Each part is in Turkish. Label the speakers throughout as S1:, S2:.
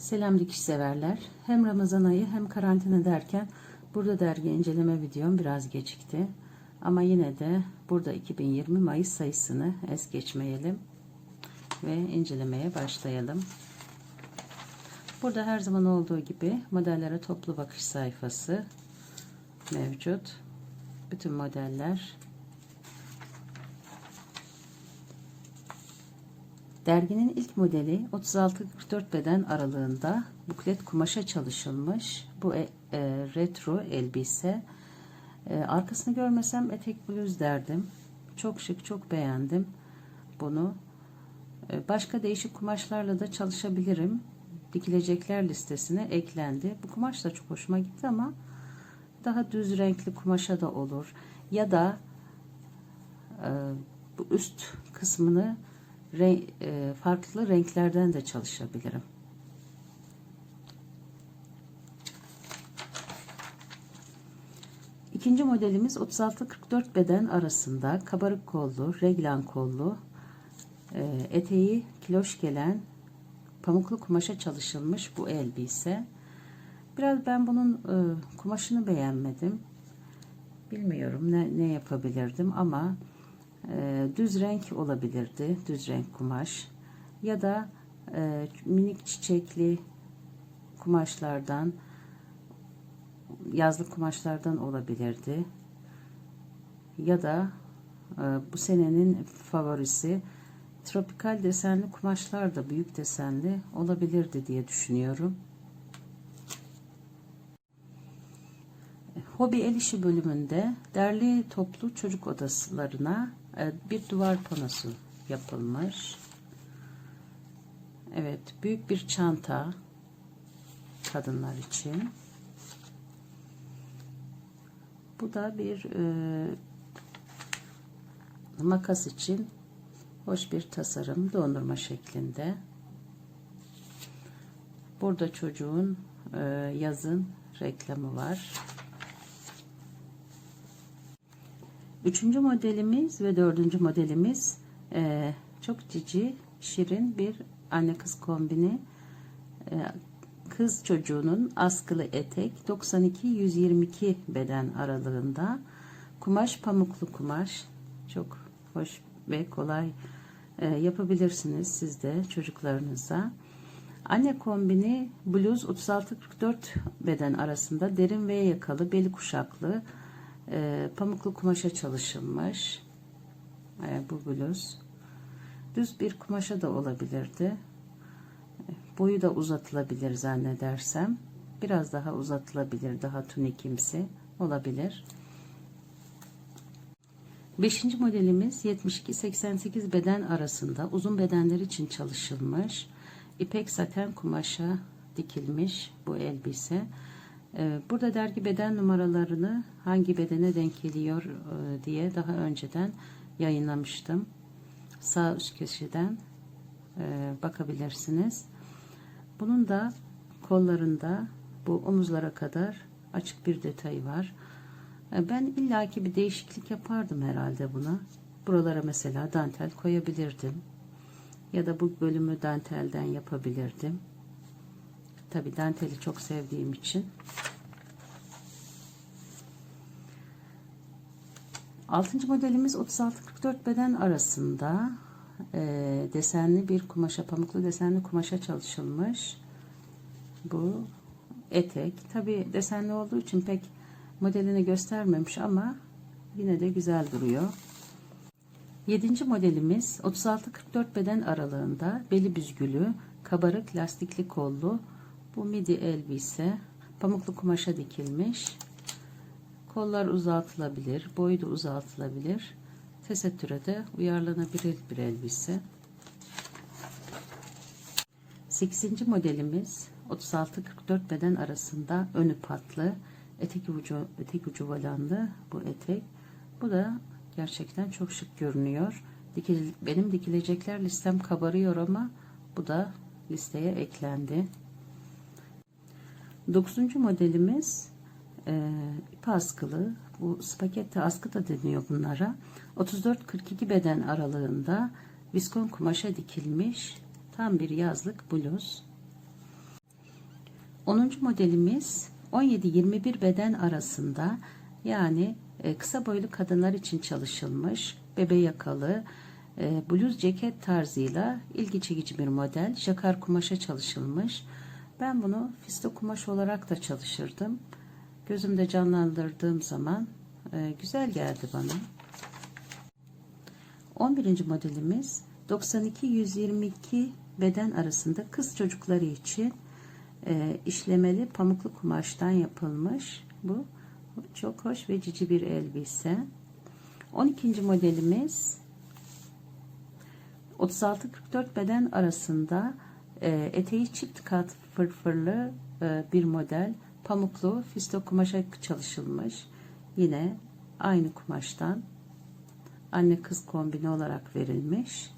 S1: Selam dikiş severler. Hem Ramazan ayı hem karantina derken burada dergi inceleme videom biraz gecikti. Ama yine de burada 2020 Mayıs sayısını es geçmeyelim ve incelemeye başlayalım. Burada her zaman olduğu gibi modellere toplu bakış sayfası mevcut. Bütün modeller Derginin ilk modeli 36-44 beden aralığında buklet kumaşa çalışılmış. Bu e, e, retro elbise. E, arkasını görmesem etek bluz derdim. Çok şık, çok beğendim bunu. E, başka değişik kumaşlarla da çalışabilirim. Dikilecekler listesine eklendi. Bu kumaş da çok hoşuma gitti ama daha düz renkli kumaşa da olur. Ya da e, bu üst kısmını renk, e, farklı renklerden de çalışabilirim. İkinci modelimiz 36-44 beden arasında kabarık kollu, reglan kollu, e, eteği kiloş gelen pamuklu kumaşa çalışılmış bu elbise. Biraz ben bunun e, kumaşını beğenmedim. Bilmiyorum ne, ne yapabilirdim ama e, düz renk olabilirdi. Düz renk kumaş. Ya da e, minik çiçekli kumaşlardan yazlık kumaşlardan olabilirdi. Ya da e, bu senenin favorisi tropikal desenli kumaşlar da büyük desenli olabilirdi diye düşünüyorum. Hobi el işi bölümünde derli toplu çocuk odasılarına bir duvar panosu yapılmış. Evet, büyük bir çanta kadınlar için. Bu da bir e, makas için hoş bir tasarım dondurma şeklinde. Burada çocuğun e, yazın reklamı var. Üçüncü modelimiz ve dördüncü modelimiz e, çok cici, şirin bir anne kız kombini. E, kız çocuğunun askılı etek 92-122 beden aralığında. Kumaş pamuklu kumaş. Çok hoş ve kolay e, yapabilirsiniz siz de çocuklarınıza. Anne kombini bluz 36-44 beden arasında derin ve yakalı beli kuşaklı e, pamuklu kumaşa çalışılmış. E, bu bluz. Düz bir kumaşa da olabilirdi. Boyu da uzatılabilir zannedersem. Biraz daha uzatılabilir. Daha tunikimsi olabilir. Beşinci modelimiz 72-88 beden arasında uzun bedenler için çalışılmış. İpek saten kumaşa dikilmiş bu elbise. Ee, burada dergi beden numaralarını hangi bedene denk geliyor e, diye daha önceden yayınlamıştım. Sağ üst köşeden e, bakabilirsiniz. Bunun da kollarında bu omuzlara kadar açık bir detayı var. E, ben illaki bir değişiklik yapardım herhalde buna. Buralara mesela dantel koyabilirdim. Ya da bu bölümü dantelden yapabilirdim. Tabi danteli çok sevdiğim için. Altıncı modelimiz 36-44 beden arasında e, desenli bir kumaşa, pamuklu desenli kumaşa çalışılmış. Bu etek. Tabi desenli olduğu için pek modelini göstermemiş ama yine de güzel duruyor. Yedinci modelimiz 36-44 beden aralığında beli büzgülü, kabarık lastikli kollu bu midi elbise pamuklu kumaşa dikilmiş. Kollar uzatılabilir, boyu da uzatılabilir. Tesettüre de uyarlanabilir bir elbise. 8. modelimiz 36-44 beden arasında önü patlı, etek ucu, etek ucu valanlı bu etek. Bu da gerçekten çok şık görünüyor. Dikil, benim dikilecekler listem kabarıyor ama bu da listeye eklendi. Dokuzuncu modelimiz e, ip askılı. Bu spagetti askı da deniyor bunlara. 34-42 beden aralığında viskon kumaşa dikilmiş tam bir yazlık bluz. 10. modelimiz 17-21 beden arasında yani e, kısa boylu kadınlar için çalışılmış bebe yakalı e, bluz ceket tarzıyla ilgi çekici bir model. Jakar kumaşa çalışılmış. Ben bunu fisto kumaş olarak da çalışırdım. Gözümde canlandırdığım zaman e, güzel geldi bana. 11. modelimiz 92-122 beden arasında kız çocukları için e, işlemeli pamuklu kumaştan yapılmış. Bu çok hoş ve cici bir elbise. 12. modelimiz 36-44 beden arasında e, eteği çift kat fırfırlı e, bir model. Pamuklu fisto kumaşa çalışılmış. Yine aynı kumaştan anne kız kombini olarak verilmiş.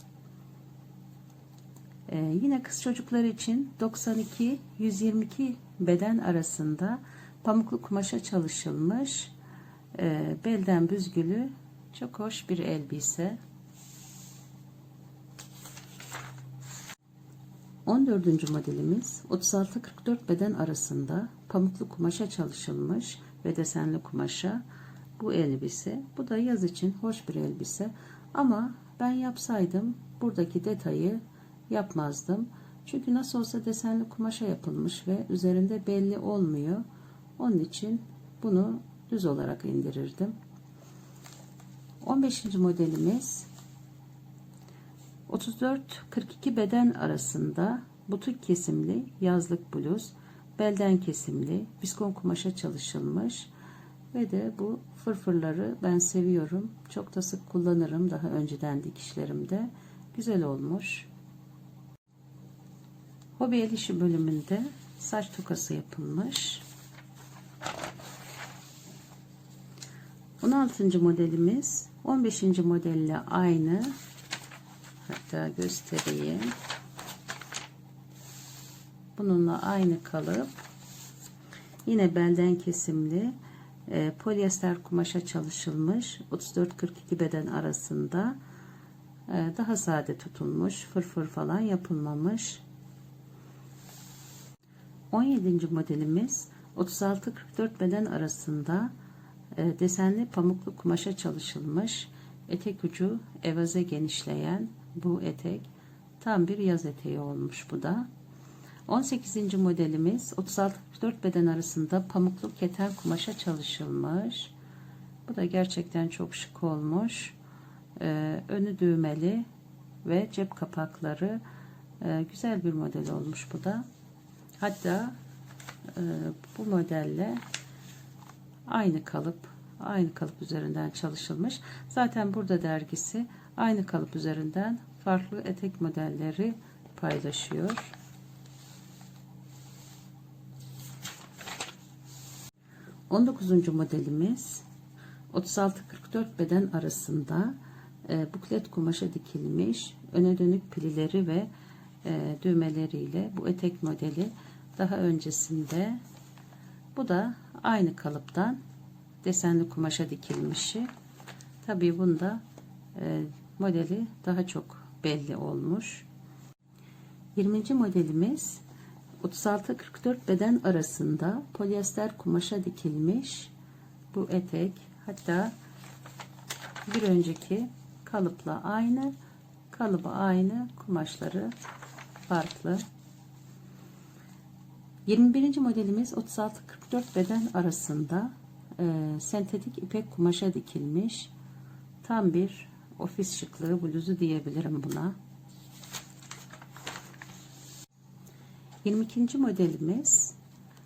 S1: Ee, yine kız çocukları için 92-122 beden arasında pamuklu kumaşa çalışılmış. Ee, belden büzgülü çok hoş bir elbise. 14. modelimiz 36-44 beden arasında pamuklu kumaşa çalışılmış ve desenli kumaşa bu elbise. Bu da yaz için hoş bir elbise. Ama ben yapsaydım buradaki detayı yapmazdım. Çünkü nasıl olsa desenli kumaşa yapılmış ve üzerinde belli olmuyor. Onun için bunu düz olarak indirirdim. 15. modelimiz 34-42 beden arasında butik kesimli yazlık bluz, belden kesimli viskon kumaşa çalışılmış ve de bu fırfırları ben seviyorum. Çok da sık kullanırım daha önceden dikişlerimde. Güzel olmuş. Hobi el işi bölümünde saç tokası yapılmış. 16. modelimiz 15. modelle aynı. Hatta göstereyim. Bununla aynı kalıp yine belden kesimli e, polyester kumaşa çalışılmış 34-42 beden arasında e, daha sade tutulmuş fırfır falan yapılmamış 17. modelimiz 36-44 beden arasında e, desenli pamuklu kumaşa çalışılmış etek ucu evaze genişleyen bu etek tam bir yaz eteği olmuş bu da 18. modelimiz 36-44 beden arasında pamuklu keten kumaşa çalışılmış. Bu da gerçekten çok şık olmuş. Ee, önü düğmeli ve cep kapakları ee, güzel bir model olmuş bu da. Hatta e, bu modelle aynı kalıp aynı kalıp üzerinden çalışılmış. Zaten burada dergisi aynı kalıp üzerinden farklı etek modelleri paylaşıyor. 19. modelimiz 36-44 beden arasında e, buklet kumaşa dikilmiş öne dönük pilileri ve e, düğmeleriyle bu etek modeli daha öncesinde bu da aynı kalıptan desenli kumaşa dikilmişi tabi bunda e, modeli daha çok belli olmuş 20. modelimiz 36-44 beden arasında polyester kumaşa dikilmiş bu etek hatta bir önceki kalıpla aynı kalıbı aynı kumaşları farklı 21. modelimiz 36-44 beden arasında e, sentetik ipek kumaşa dikilmiş tam bir ofis şıklığı bluzu diyebilirim buna. 22. modelimiz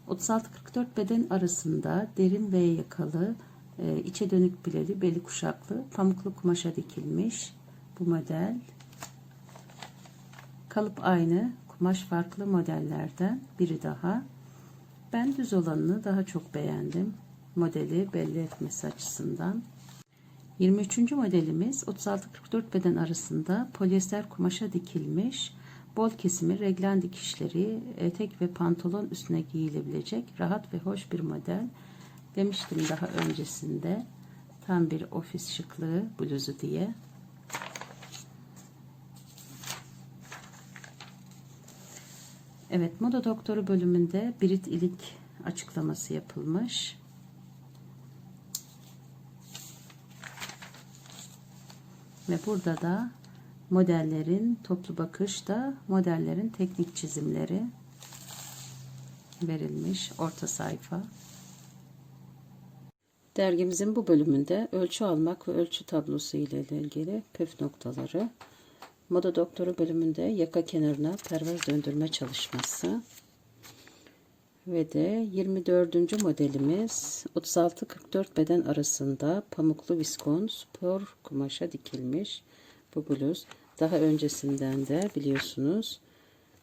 S1: 36-44 beden arasında derin ve yakalı e, içe dönük bileli beli kuşaklı pamuklu kumaşa dikilmiş bu model. Kalıp aynı kumaş farklı modellerden biri daha. Ben düz olanını daha çok beğendim modeli belli etmesi açısından 23. modelimiz 36-44 beden arasında polyester kumaşa dikilmiş Bol kesimi reglen dikişleri etek ve pantolon üstüne giyilebilecek rahat ve hoş bir model. Demiştim daha öncesinde tam bir ofis şıklığı bluzu diye. Evet, Moda Doktoru bölümünde Brit ilik açıklaması yapılmış. Ve burada da modellerin toplu bakışta modellerin teknik çizimleri verilmiş orta sayfa. Dergimizin bu bölümünde ölçü almak ve ölçü tablosu ile ilgili püf noktaları, Moda Doktoru bölümünde yaka kenarına pervaz döndürme çalışması ve de 24. modelimiz 36-44 beden arasında pamuklu viskon spor kumaşa dikilmiş bu bluz. Daha öncesinden de biliyorsunuz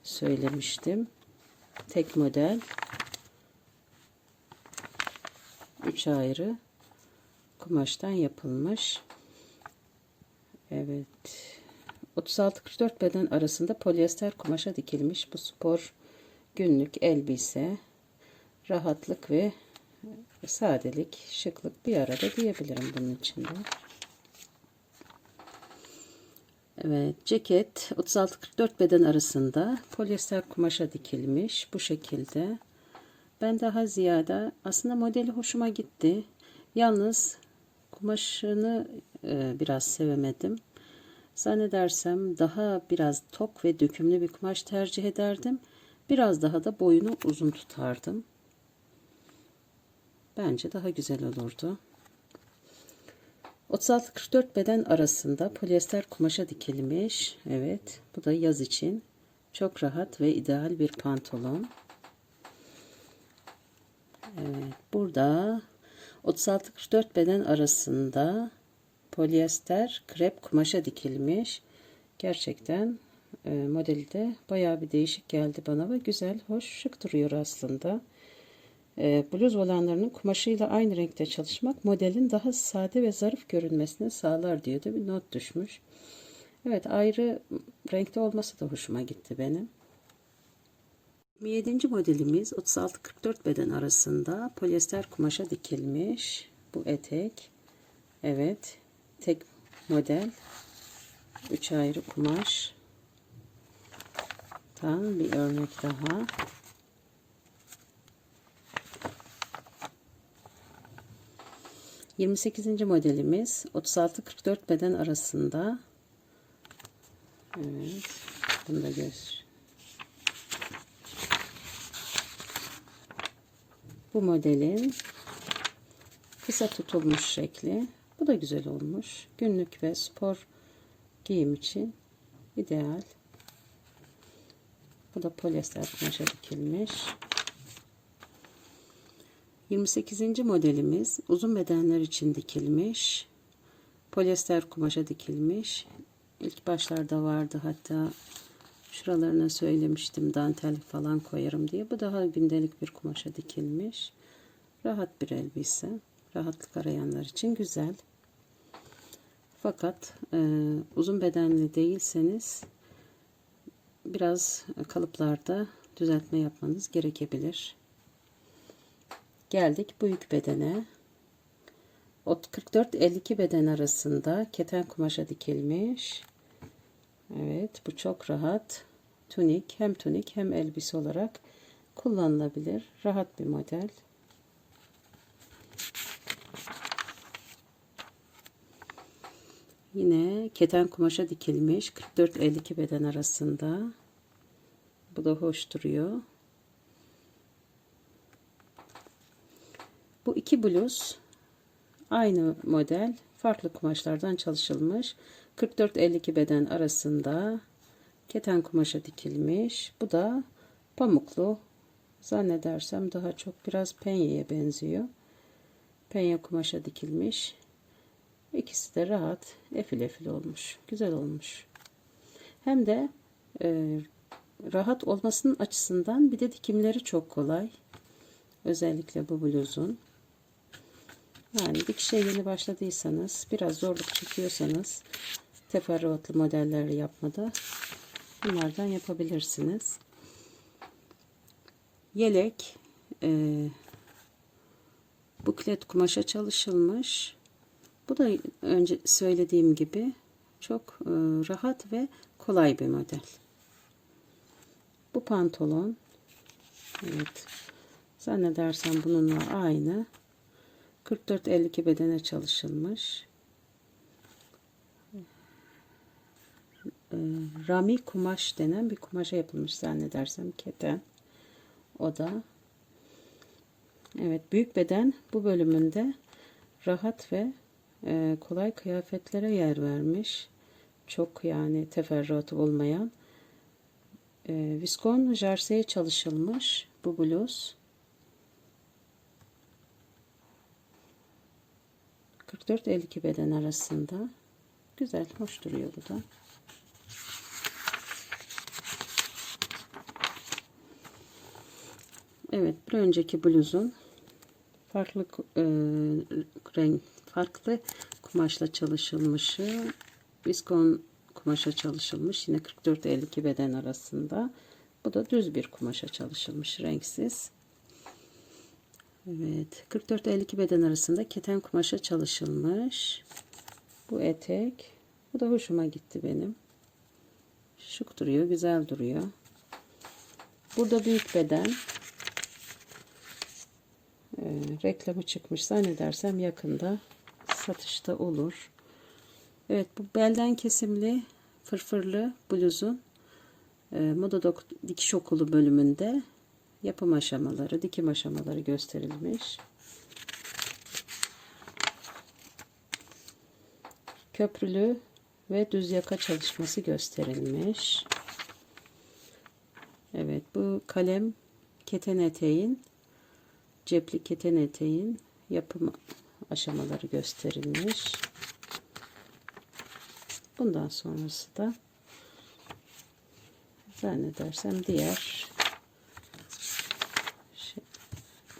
S1: söylemiştim. Tek model 3 ayrı kumaştan yapılmış. Evet. 36-44 beden arasında polyester kumaşa dikilmiş bu spor günlük elbise rahatlık ve sadelik, şıklık bir arada diyebilirim bunun içinde. Evet, ceket 36-44 beden arasında polyester kumaşa dikilmiş bu şekilde. Ben daha ziyade aslında modeli hoşuma gitti. Yalnız kumaşını e, biraz sevemedim. Zannedersem daha biraz tok ve dökümlü bir kumaş tercih ederdim. Biraz daha da boyunu uzun tutardım. Bence daha güzel olurdu. 36-44 beden arasında polyester kumaşa dikilmiş. Evet, bu da yaz için çok rahat ve ideal bir pantolon. Evet, burada 36-44 beden arasında polyester krep kumaşa dikilmiş. Gerçekten e, modeli de bayağı bir değişik geldi bana ve güzel, hoş, şık duruyor aslında. E, bluz olanlarının kumaşıyla aynı renkte çalışmak modelin daha sade ve zarif görünmesini sağlar diye de bir not düşmüş. Evet ayrı renkte olması da hoşuma gitti benim. 27. modelimiz 36-44 beden arasında polyester kumaşa dikilmiş bu etek. Evet tek model 3 ayrı kumaş. Tam bir örnek daha. 28. modelimiz 36-44 beden arasında. Evet. Bunu da göz. Bu modelin kısa tutulmuş şekli. Bu da güzel olmuş. Günlük ve spor giyim için ideal. Bu da polyester kumaşa dikilmiş. 28. modelimiz uzun bedenler için dikilmiş. Polyester kumaşa dikilmiş. İlk başlarda vardı hatta şuralarına söylemiştim dantel falan koyarım diye. Bu daha gündelik bir kumaşa dikilmiş. Rahat bir elbise. Rahatlık arayanlar için güzel. Fakat e, uzun bedenli değilseniz biraz kalıplarda düzeltme yapmanız gerekebilir. Geldik büyük bedene. 44-52 beden arasında keten kumaşa dikilmiş. Evet bu çok rahat. Tunik hem tunik hem elbise olarak kullanılabilir. Rahat bir model. Yine keten kumaşa dikilmiş 44-52 beden arasında. Bu da hoş duruyor. Bu iki bluz aynı model farklı kumaşlardan çalışılmış. 44-52 beden arasında keten kumaşa dikilmiş. Bu da pamuklu. Zannedersem daha çok biraz penyeye benziyor. Penye kumaşa dikilmiş. İkisi de rahat, efil efil olmuş. Güzel olmuş. Hem de e, rahat olmasının açısından bir de dikimleri çok kolay. Özellikle bu bluzun. Yani dikişe yeni başladıysanız, biraz zorluk çekiyorsanız teferruatlı modeller yapmada bunlardan yapabilirsiniz. Yelek e, buklet kumaşa çalışılmış. Bu da önce söylediğim gibi çok e, rahat ve kolay bir model. Bu pantolon Evet. Zannedersem bununla aynı. 44-52 bedene çalışılmış. Ee, Rami kumaş denen bir kumaşa yapılmış zannedersem keten. O da Evet büyük beden bu bölümünde rahat ve e, kolay kıyafetlere yer vermiş. Çok yani teferruatı olmayan. E, viskon jerseye çalışılmış bu bluz. 44-52 beden arasında. Güzel, hoş duruyor bu da. Evet, bir önceki bluzun farklı e, renk, farklı kumaşla çalışılmışı, viskon kumaşa çalışılmış. Yine 44-52 beden arasında. Bu da düz bir kumaşa çalışılmış, renksiz. Evet, 44-52 beden arasında keten kumaşa çalışılmış. Bu etek. Bu da hoşuma gitti benim. Şık duruyor, güzel duruyor. Burada büyük beden. Ee, reklamı çıkmış zannedersem yakında satışta olur. Evet bu belden kesimli fırfırlı bluzun e, Moda Dikiş Okulu bölümünde yapım aşamaları, dikim aşamaları gösterilmiş. Köprülü ve düz yaka çalışması gösterilmiş. Evet bu kalem keten eteğin cepli keten eteğin yapım aşamaları gösterilmiş. Bundan sonrası da zannedersem diğer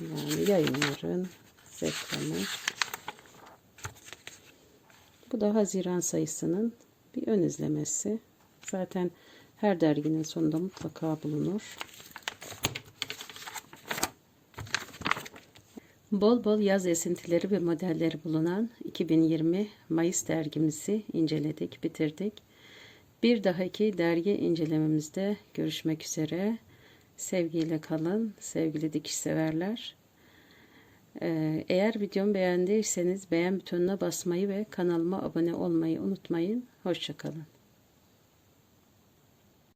S1: yani yayınların reklamı. Bu da Haziran sayısının bir ön izlemesi. Zaten her derginin sonunda mutlaka bulunur. Bol bol yaz esintileri ve modelleri bulunan 2020 Mayıs dergimizi inceledik, bitirdik. Bir dahaki dergi incelememizde görüşmek üzere. Sevgiyle kalın sevgili dikiş severler. Ee, eğer videomu beğendiyseniz beğen butonuna basmayı ve kanalıma abone olmayı unutmayın. Hoşçakalın.